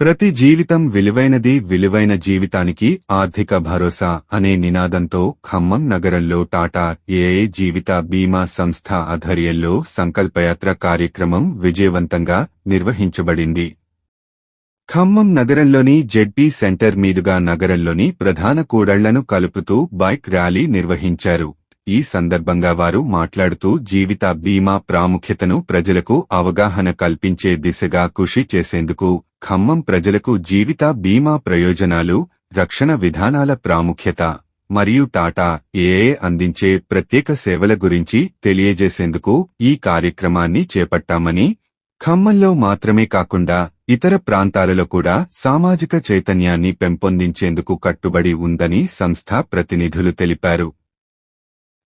ప్రతి జీవితం విలువైనది విలువైన జీవితానికి ఆర్థిక భరోసా అనే నినాదంతో ఖమ్మం నగరంలో టాటా ఏఏ జీవిత బీమా సంస్థ ఆధ్వర్యంలో సంకల్పయాత్ర కార్యక్రమం విజయవంతంగా నిర్వహించబడింది. ఖమ్మం నగరంలోని జెడ్పీ సెంటర్ మీదుగా నగరంలోని ప్రధాన కూడళ్ళను కలుపుతూ బైక్ ర్యాలీ నిర్వహించారు. ఈ సందర్భంగా వారు మాట్లాడుతూ జీవిత బీమా ప్రాముఖ్యతను ప్రజలకు అవగాహన కల్పించే దిశగా కృషి చేసేందుకు ఖమ్మం ప్రజలకు జీవిత బీమా ప్రయోజనాలు రక్షణ విధానాల ప్రాముఖ్యత మరియు టాటా ఏఏ అందించే ప్రత్యేక సేవల గురించి తెలియజేసేందుకు ఈ కార్యక్రమాన్ని చేపట్టామని ఖమ్మంలో మాత్రమే కాకుండా ఇతర ప్రాంతాలలో కూడా సామాజిక చైతన్యాన్ని పెంపొందించేందుకు కట్టుబడి ఉందని సంస్థ ప్రతినిధులు తెలిపారు.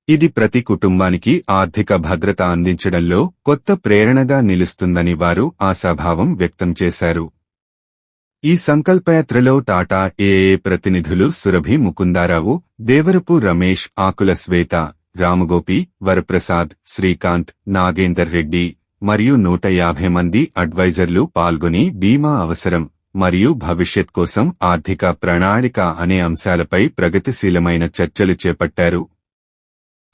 ఇది ప్రతి కుటుంబానికి ఆర్థిక భద్రత అందించడంలో కొత్త ప్రేరణగా నిలుస్తుందని వారు ఆశాభావం వ్యక్తం చేశారు. ఈ సంకల్పయాత్రలో టాటా ఏఏ ప్రతినిధులు సురభి ముకుందారావు దేవరపు రమేష్ ఆకుల శ్వేత రామగోపి వరప్రసాద్ శ్రీకాంత్ నాగేందర్ రెడ్డి మరియు నూట యాభై మంది అడ్వైజర్లు పాల్గొని బీమా అవసరం మరియు భవిష్యత్ కోసం ఆర్థిక ప్రణాళిక అనే అంశాలపై ప్రగతిశీలమైన చర్చలు చేపట్టారు.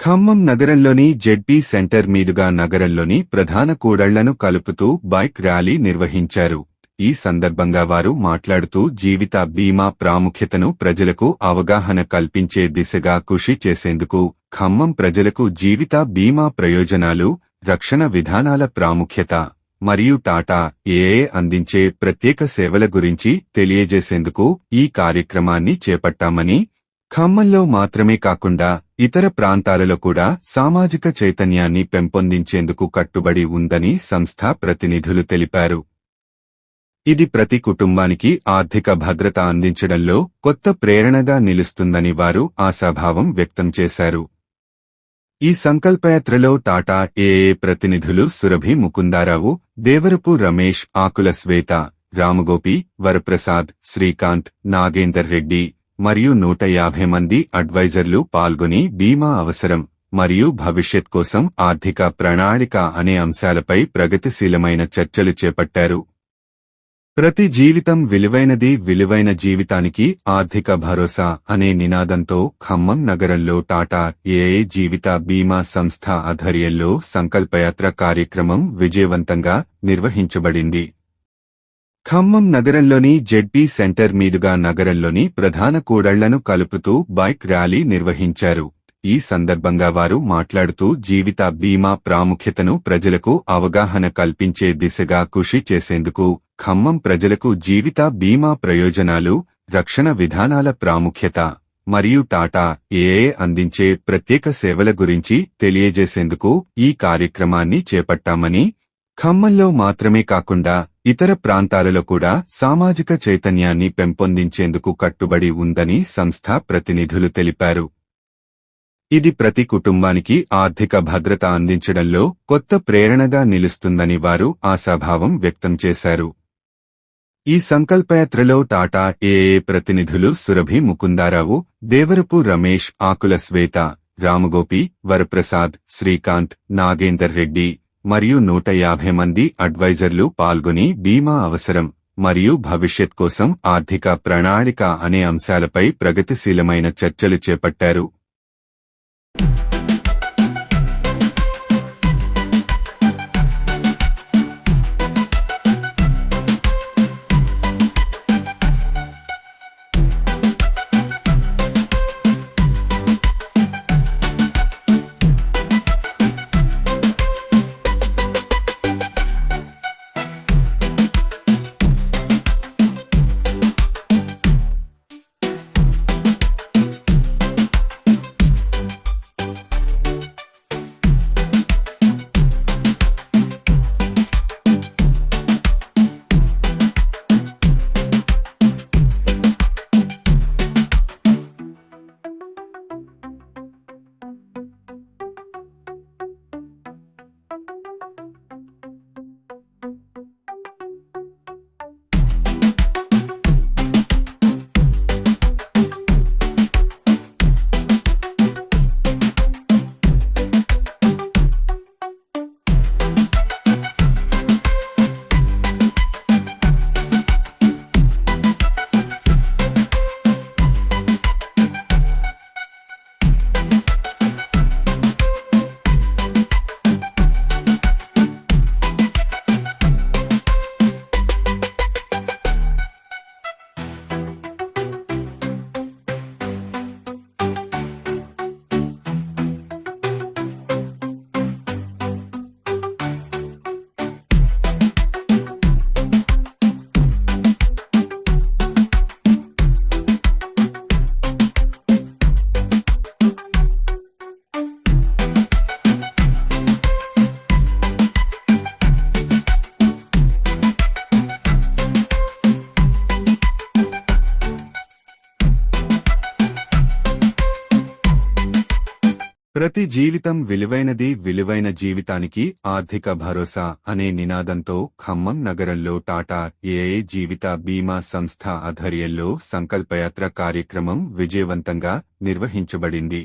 ఖమ్మం నగరంలోని జెడ్పీ సెంటర్ మీదుగా నగరంలోని ప్రధాన కూడళ్ళను కలుపుతూ బైక్ ర్యాలీ నిర్వహించారు. ఈ సందర్భంగా వారు మాట్లాడుతూ జీవిత బీమా ప్రాముఖ్యతను ప్రజలకు అవగాహన కల్పించే దిశగా కృషి చేసేందుకు ఖమ్మం ప్రజలకు జీవిత బీమా ప్రయోజనాలు రక్షణ విధానాల ప్రాముఖ్యత మరియు టాటా ఏఏ అందించే ప్రత్యేక సేవల గురించి తెలియజేసేందుకు ఈ కార్యక్రమాన్ని చేపట్టామని ఖమ్మంలో మాత్రమే కాకుండా ఇతర ప్రాంతాలలో కూడా సామాజిక చైతన్యాన్ని పెంపొందించేందుకు కట్టుబడి ఉందని సంస్థ ప్రతినిధులు తెలిపారు. ఇది ప్రతి కుటుంబానికి ఆర్థిక భద్రత అందించడంలో కొత్త ప్రేరణగా నిలుస్తుందని వారు ఆశాభావం వ్యక్తం చేశారు. ఈ సంకల్పయాత్రలో టాటా ఏఏ ప్రతినిధులు సురభి ముకుందారావు దేవరపు రమేష్ ఆకుల శ్వేత రామగోపి వరప్రసాద్ శ్రీకాంత్ నాగేందర్ రెడ్డి మరియు నూట యాభై మంది అడ్వైజర్లు పాల్గొని బీమా అవసరం మరియు భవిష్యత్ కోసం ఆర్థిక ప్రణాళిక అనే అంశాలపై ప్రగతిశీలమైన చర్చలు చేపట్టారు. ప్రతి జీవితం విలువైనది విలువైన జీవితానికి ఆర్థిక భరోసా అనే నినాదంతో ఖమ్మం నగరంలో టాటా ఏఏ జీవిత బీమా సంస్థ ఆధ్వర్యంలో సంకల్పయాత్ర కార్యక్రమం విజయవంతంగా నిర్వహించబడింది. ఖమ్మం నగరంలోని జెడ్పీ సెంటర్ మీదుగా నగరంలోని ప్రధాన కూడళ్ళను కలుపుతూ బైక్ ర్యాలీ నిర్వహించారు. ఈ సందర్భంగా వారు మాట్లాడుతూ జీవిత బీమా ప్రాముఖ్యతను ప్రజలకు అవగాహన కల్పించే దిశగా కృషి చేసేందుకు ఖమ్మం ప్రజలకు జీవిత బీమా ప్రయోజనాలు రక్షణ విధానాల ప్రాముఖ్యత మరియు టాటా ఏఏ అందించే ప్రత్యేక సేవల గురించి తెలియజేసేందుకు ఈ కార్యక్రమాన్ని చేపట్టామని ఖమ్మంలో మాత్రమే కాకుండా ఇతర ప్రాంతాలలో కూడా సామాజిక చైతన్యాన్ని పెంపొందించేందుకు కట్టుబడి ఉందని సంస్థ ప్రతినిధులు తెలిపారు. ఇది ప్రతి కుటుంబానికి ఆర్థిక భద్రత అందించడంలో కొత్త ప్రేరణగా నిలుస్తుందని వారు ఆశాభావం వ్యక్తం చేశారు. ఈ సంకల్పయాత్రలో టాటా ఏఏ ప్రతినిధులు సురభి ముకుందారావు దేవరపు రమేష్ ఆకుల శ్వేత రామగోపి వరప్రసాద్ శ్రీకాంత్ నాగేందర్ రెడ్డి మరియు నూట యాభై మంది అడ్వైజర్లు పాల్గొని బీమా అవసరం మరియు భవిష్యత్ కోసం ఆర్థిక ప్రణాళిక అనే అంశాలపై ప్రగతిశీలమైన చర్చలు చేపట్టారు. ప్రతి జీవితం విలువైనది విలువైన జీవితానికి ఆర్థిక భరోసా అనే నినాదంతో ఖమ్మం నగరంలో టాటా ఏఏ జీవిత బీమా సంస్థ ఆధ్వర్యంలో సంకల్పయాత్ర కార్యక్రమం విజయవంతంగా నిర్వహించబడింది.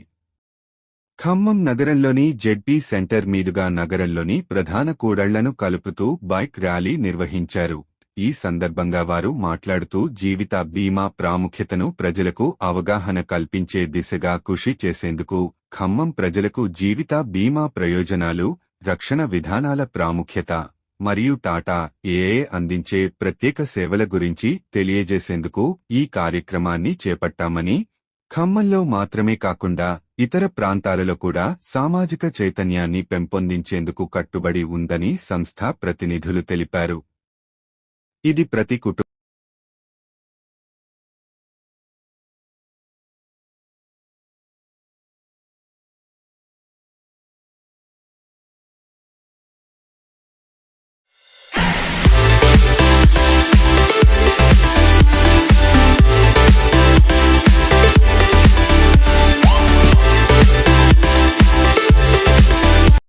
ఖమ్మం నగరంలోని జెడ్పీ సెంటర్ మీదుగా నగరంలోని ప్రధాన కూడళ్ళను కలుపుతూ బైక్ ర్యాలీ నిర్వహించారు. ఈ సందర్భంగా వారు మాట్లాడుతూ జీవిత బీమా ప్రాముఖ్యతను ప్రజలకు అవగాహన కల్పించే దిశగా కృషి చేసేందుకు ఖమ్మం ప్రజలకు జీవిత బీమా ప్రయోజనాలు రక్షణ విధానాల ప్రాముఖ్యత మరియు టాటా ఏఏ అందించే ప్రత్యేక సేవల గురించి తెలియజేసేందుకు ఈ కార్యక్రమాన్ని చేపట్టామని ఖమ్మంలో మాత్రమే కాకుండా ఇతర ప్రాంతాలలో కూడా సామాజిక చైతన్యాన్ని పెంపొందించేందుకు కట్టుబడి ఉందని సంస్థ ప్రతినిధులు తెలిపారు. ఇది ప్రతి కుటుంబ